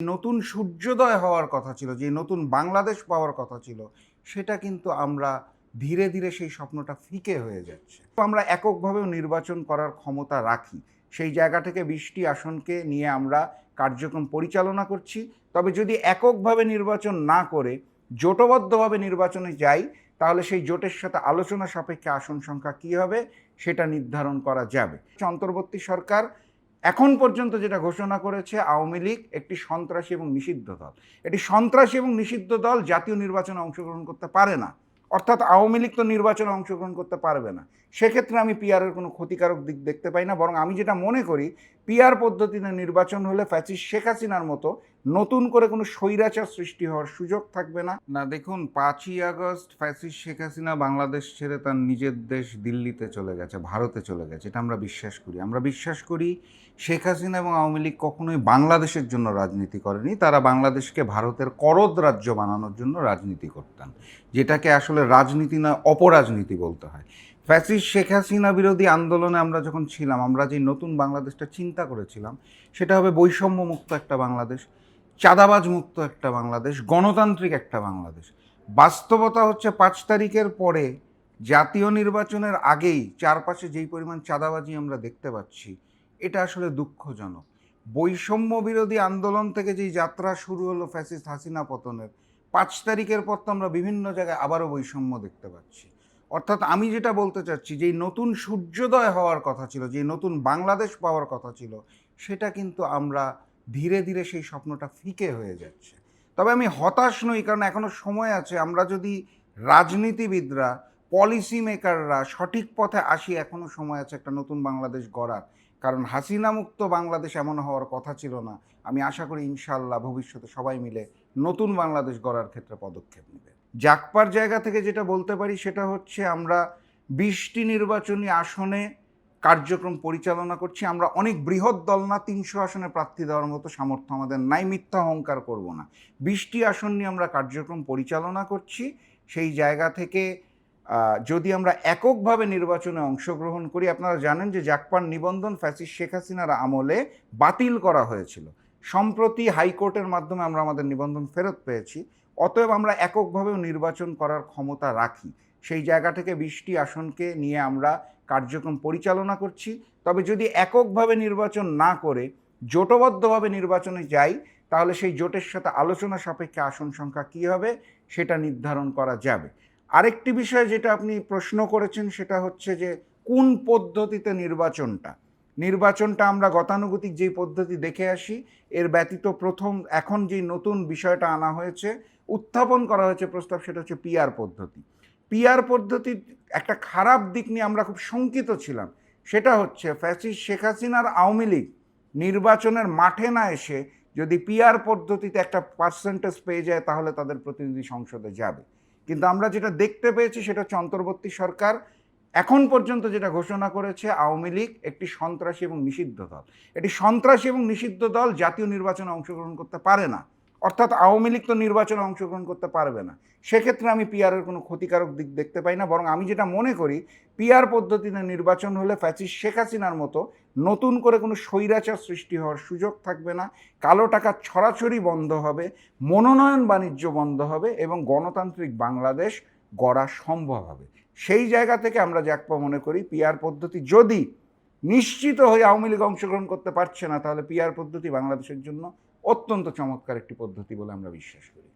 নতুন সূর্যোদয় হওয়ার কথা ছিল, যে নতুন বাংলাদেশ পাওয়ার কথা ছিল, সেটা কিন্তু আমরা ধীরে ধীরে সেই স্বপ্নটা ফিকে হয়ে যাচ্ছে। আমরা এককভাবেও নির্বাচন করার ক্ষমতা রাখি। সেই জায়গা থেকে বৃষ্টি আসনকে নিয়ে আমরা কার্যক্রম পরিচালনা করছি। তবে যদি এককভাবে নির্বাচন না করে, জোটবদ্ধভাবে নির্বাচনে যাই, তাহলে সেই জোটের সাথে আলোচনা সাপেক্ষে আসন সংখ্যা কী হবে, সেটা নির্ধারণ করা যাবে। অন্তর্বর্তী সরকার এখন পর্যন্ত যেটা ঘোষণা করেছে আওয়ামী লীগ, একটি সন্ত্রাসী এবং নিষিদ্ধ দল। এটি সন্ত্রাসী এবং নিষিদ্ধ দল জাতীয় নির্বাচনে অংশগ্রহণ করতে পারে না। অর্থাৎ আওয়ামী লীগ তো নির্বাচনে অংশগ্রহণ করতে পারবে না। সেক্ষেত্রে আমি পিআরের কোনো ক্ষতিকারক দিক দেখতে পাই না, বরং আমি যেটা মনে করি পিআর পদ্ধতিতে নির্বাচন হলে ফ্যাসিস শেখ হাসিনার মতো নতুন করে কোনো স্বৈরাচার সৃষ্টি হওয়ার সুযোগ থাকবে না। না, দেখুন, পাঁচই আগস্ট ফ্যাসিস শেখ হাসিনা বাংলাদেশ ছেড়ে তার নিজের দেশ দিল্লিতে চলে গেছে, ভারতে চলে গেছে, এটা আমরা বিশ্বাস করি। আমরা বিশ্বাস করি শেখ হাসিনা এবং আওয়ামী লীগ কখনোই বাংলাদেশের জন্য রাজনীতি করেনি, তারা বাংলাদেশকে ভারতের করদ রাজ্য বানানোর জন্য রাজনীতি করতেন, যেটাকে আসলে রাজনীতি নয় অপরাজনীতি বলতে হয়। ফ্যাসিস শেখ হাসিনা বিরোধী আন্দোলনে আমরা যখন ছিলাম, আমরা যে নতুন বাংলাদেশটা চিন্তা করেছিলাম, সেটা হবে বৈষম্যমুক্ত একটা বাংলাদেশ। চাঁদাবাজ মুক্ত একটা বাংলাদেশ, গণতান্ত্রিক একটা বাংলাদেশ। বাস্তবতা হচ্ছে পাঁচ তারিখের পরে জাতীয় নির্বাচনের আগেই চারপাশে যেই পরিমাণ চাঁদাবাজি আমরা দেখতে পাচ্ছি, এটা আসলে দুঃখজনক। বৈষম্য বিরোধী আন্দোলন থেকে যেই যাত্রা শুরু হলো ফ্যাসিস্ট হাসিনা পতনের, পাঁচ তারিখের পর তো আমরা বিভিন্ন জায়গায় আবারও বৈষম্য দেখতে পাচ্ছি। অর্থাৎ আমি যেটা বলতে চাচ্ছি, যেই নতুন সূর্যোদয় হওয়ার কথা ছিল, যেই নতুন বাংলাদেশ পাওয়ার কথা ছিল, সেটা কিন্তু আমরা ধীরে ধীরে সেই স্বপ্নটা ফিকে হয়ে যাচ্ছে। তবে আমি হতাশ নই, কারণ এখনও সময় আছে। আমরা যদি রাজনীতিবিদরা পলিসি মেকাররা সঠিক পথে আসি এখনও সময় আছে একটা নতুন বাংলাদেশ গড়ার। কারণ হাসিনা মুক্ত বাংলাদেশ এমন হওয়ার কথা ছিল না। আমি আশা করি ইনশাল্লাহ ভবিষ্যতে সবাই মিলে নতুন বাংলাদেশ গড়ার ক্ষেত্রে পদক্ষেপ নেবে। জাকপার জায়গা থেকে যেটা বলতে পারি, সেটা হচ্ছে আমরা বিশটি নির্বাচনী আসনে কার্যক্রম পরিচালনা করছি। আমরা অনেক বৃহৎ দল না, তিনশো আসনে প্রার্থী দেওয়ার মতো সামর্থ্য আমাদের নাই, মিথ্যা অহংকার করব না। বিশটি আসন নিয়ে আমরা কার্যক্রম পরিচালনা করছি। সেই জায়গা থেকে যদি আমরা এককভাবে নির্বাচনে অংশগ্রহণ করি, আপনারা জানেন যে জাকপান নিবন্ধন ফ্যাসিস শেখ হাসিনার আমলে বাতিল করা হয়েছিল। সম্প্রতি হাইকোর্টের মাধ্যমে আমরা আমাদের নিবন্ধন ফেরত পেয়েছি। অতএব আমরা এককভাবেও নির্বাচন করার ক্ষমতা রাখি। সেই জায়গা থেকে বিশটি আসনকে নিয়ে আমরা কার্যক্রম পরিচালনা করছি। তবে যদি এককভাবে নির্বাচন না করে, জোটবদ্ধভাবে নির্বাচনে যাই, তাহলে সেই জোটের সাথে আলোচনা সাপেক্ষে আসন সংখ্যা কী হবে সেটা নির্ধারণ করা যাবে। আরেকটি বিষয় যেটা আপনি প্রশ্ন করেছেন সেটা হচ্ছে যে কোন পদ্ধতিতে নির্বাচনটা? নির্বাচনটা আমরা গতানুগতিক যেই পদ্ধতি দেখে আসি, এর ব্যতীত প্রথম এখন যেই নতুন বিষয়টা আনা হয়েছে, উত্থাপন করা হয়েছে প্রস্তাব সেটা হচ্ছে পিআর পদ্ধতি। পিআর পদ্ধতির একটা খারাপ দিক নিয়ে আমরা খুব শঙ্কিত ছিলাম। সেটা হচ্ছে ফ্যাসিস শেখ হাসিনার আওয়ামী লীগ নির্বাচনের মাঠে না এসে যদি পিয়ার পদ্ধতিতে একটা পার্সেন্টেজ পেয়ে যায়, তাহলে তাদের প্রতিনিধি সংসদে যাবে। কিন্তু আমরা যেটা দেখতে পেয়েছি, সেটা হচ্ছে অন্তর্বর্তী সরকার এখন পর্যন্ত যেটা ঘোষণা করেছে, আওয়ামী লীগ একটি সন্ত্রাসী এবং নিষিদ্ধ দল। এটি সন্ত্রাসী এবং নিষিদ্ধ দল জাতীয় নির্বাচনে অংশগ্রহণ করতে পারে না। অর্থাৎ আওয়ামী লীগ তো নির্বাচনে অংশগ্রহণ করতে পারবে না। সেক্ষেত্রে আমি পিআরের কোনো ক্ষতিকারক দিক দেখতে পাই না, বরং আমি যেটা মনে করি পিআর পদ্ধতিতে নির্বাচন হলে ফ্যাসিস শেখ হাসিনার মতো নতুন করে কোনো স্বৈরাচার সৃষ্টি হওয়ার সুযোগ থাকবে না, কালো টাকার ছড়াছড়ি বন্ধ হবে, মনোনয়ন বাণিজ্য বন্ধ হবে এবং গণতান্ত্রিক বাংলাদেশ গড়া সম্ভব হবে। সেই জায়গা থেকে আমরা জাকপা মনে করি পিআর পদ্ধতি যদি নিশ্চিত হয়ে আওয়ামী লীগ অংশগ্রহণ করতে পারছে না, তাহলে পিআর পদ্ধতি বাংলাদেশের জন্য অত্যন্ত চমৎকার একটি পদ্ধতি বলে আমরা বিশ্বাস করি।